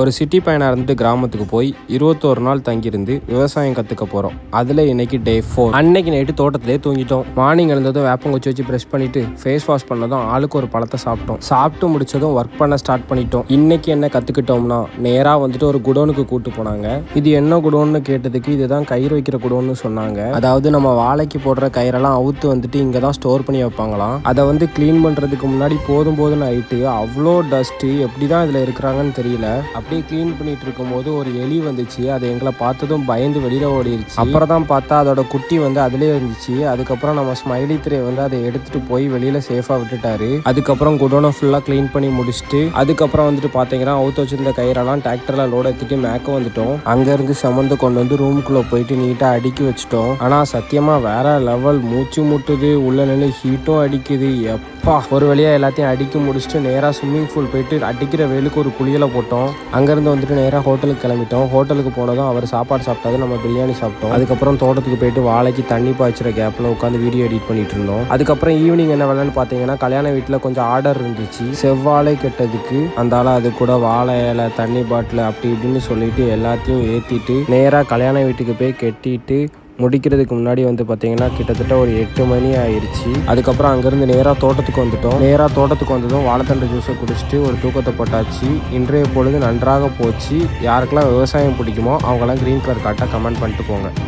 ஒரு சிட்டி பயணம் இருந்துட்டு கிராமத்துக்கு போய் இருபத்தோரு நாள் தங்கியிருந்து விவசாயம் கற்றுக்க போகிறோம் அதில் இன்னைக்கு டே ஃபோர் அன்னைக்கு நைட்டு தோட்டத்திலே தூங்கிட்டோம். மார்னிங் எழுந்ததும் வேப்பங்குச்சி வச்சு ப்ரெஷ் பண்ணிட்டு ஃபேஸ் வாஷ் பண்ணதும் ஆளுக்கு ஒரு பழத்தை சாப்பிட்டோம். சாப்பிட்டு முடிச்சதும் ஒர்க் பண்ண ஸ்டார்ட் பண்ணிட்டோம். இன்னைக்கு என்ன கற்றுக்கிட்டோம்னா நேராக வந்துட்டு ஒரு குடோனுக்கு கூட்டு போனாங்க. இது என்ன குடோன்னு கேட்டதுக்கு இதுதான் கயிறு வைக்கிற குடோன்னு சொன்னாங்க. அதாவது நம்ம வாழைக்கு போடுற கயிறெல்லாம் அவுத்து வந்துட்டு இங்கே தான் ஸ்டோர் பண்ணி வைப்பாங்களாம். அதை வந்து க்ளீன் பண்ணுறதுக்கு முன்னாடி போதும் போதும்னு ஆயிட்டு அவ்வளோ டஸ்ட்டு எப்படி தான் இதில் இருக்கிறாங்கன்னு தெரியல. அப்படியே க்ளீன் பண்ணிட்டு இருக்கும்போது ஒரு எலி வந்துச்சு. அது எங்களை பார்த்ததும் பயந்து வெளியில் ஓடிடுச்சு அப்புறம் தான் பார்த்தா அதோட குட்டி வந்து அதிலே இருந்துச்சு. அதுக்கப்புறம் நம்ம ஸ்மைலி திரையை வந்து அதை எடுத்துட்டு போய் வெளியில் சேஃபாக விட்டுட்டாரு. அதுக்கப்புறம் குடோனை ஃபுல்லாக க்ளீன் பண்ணி முடிச்சுட்டு அதுக்கப்புறம் வந்துட்டு பார்த்தீங்கன்னா அவுத்து வச்சிருந்த கயிறெல்லாம் டிராக்டரில் லோட் எடுத்துட்டு மேக்க வந்துட்டோம். அங்கேருந்து சமந்து கொண்டு வந்து ரூமுக்குள்ளே போயிட்டு நீட்டாக அடுக்கி வச்சிட்டோம். ஆனால் சத்தியமாக வேற லெவல் மூச்சு முட்டுது உள்ள நின்று ஹீட்டும் அடிக்குது. எப்பா. ஒரு வழியாக எல்லாத்தையும் அடிக்க முடிச்சுட்டு நேராக ஸ்விம்மிங் பூல் போயிட்டு அடிக்கிற வெயிலுக்கு ஒரு குளியலை போட்டோம். அங்கேருந்து வந்துட்டு நேராக ஹோட்டலுக்கு கிளம்பிட்டோம். ஹோட்டலுக்கு போனதும் அவர் சாப்பாடு சாப்பிட்டாது நம்ம பிரியாணி சாப்பிட்டோம். அதுக்கப்புறம் தோட்டத்துக்கு போயிட்டு வாழைக்கு தண்ணி பாய்ச்சிற கேப்பில் உட்காந்து வீடியோ எடிட் பண்ணிட்டு இருந்தோம். அதுக்கப்புறம் ஈவினிங் என்ன வேலைன்னு பார்த்தீங்கன்னா கல்யாண வீட்டில் கொஞ்சம் ஆர்டர் இருந்துச்சு. செவ்வாழை கெட்டதுக்கு அந்த ஆள் அது கூட வாழை இலை தண்ணி பாட்டில் அப்படி இப்படின்னு சொல்லிட்டு எல்லாத்தையும் ஏற்றிட்டு நேராக கல்யாண வீட்டுக்கு போய் கெட்டிட்டு முடிக்கிறதுக்கு முன்னாடி வந்து பார்த்தீங்கன்னா கிட்டத்தட்ட ஒரு எட்டு மணி ஆயிடுச்சு அதுக்கப்புறம் அங்கேருந்து நேராக தோட்டத்துக்கு வந்துட்டோம். நேராக தோட்டத்துக்கு வந்ததும் வாழைத்தண்டு ஜூஸை குடிச்சிட்டு ஒரு தூக்கத்தை போட்டாச்சு. இன்றைய பொழுது நன்றாக போச்சு. யாருக்கெல்லாம் விவசாயம் பிடிக்குமோ அவங்கெல்லாம் க்ரீன் கலர் காட்டாக கமெண்ட் பண்ணிட்டு போங்க.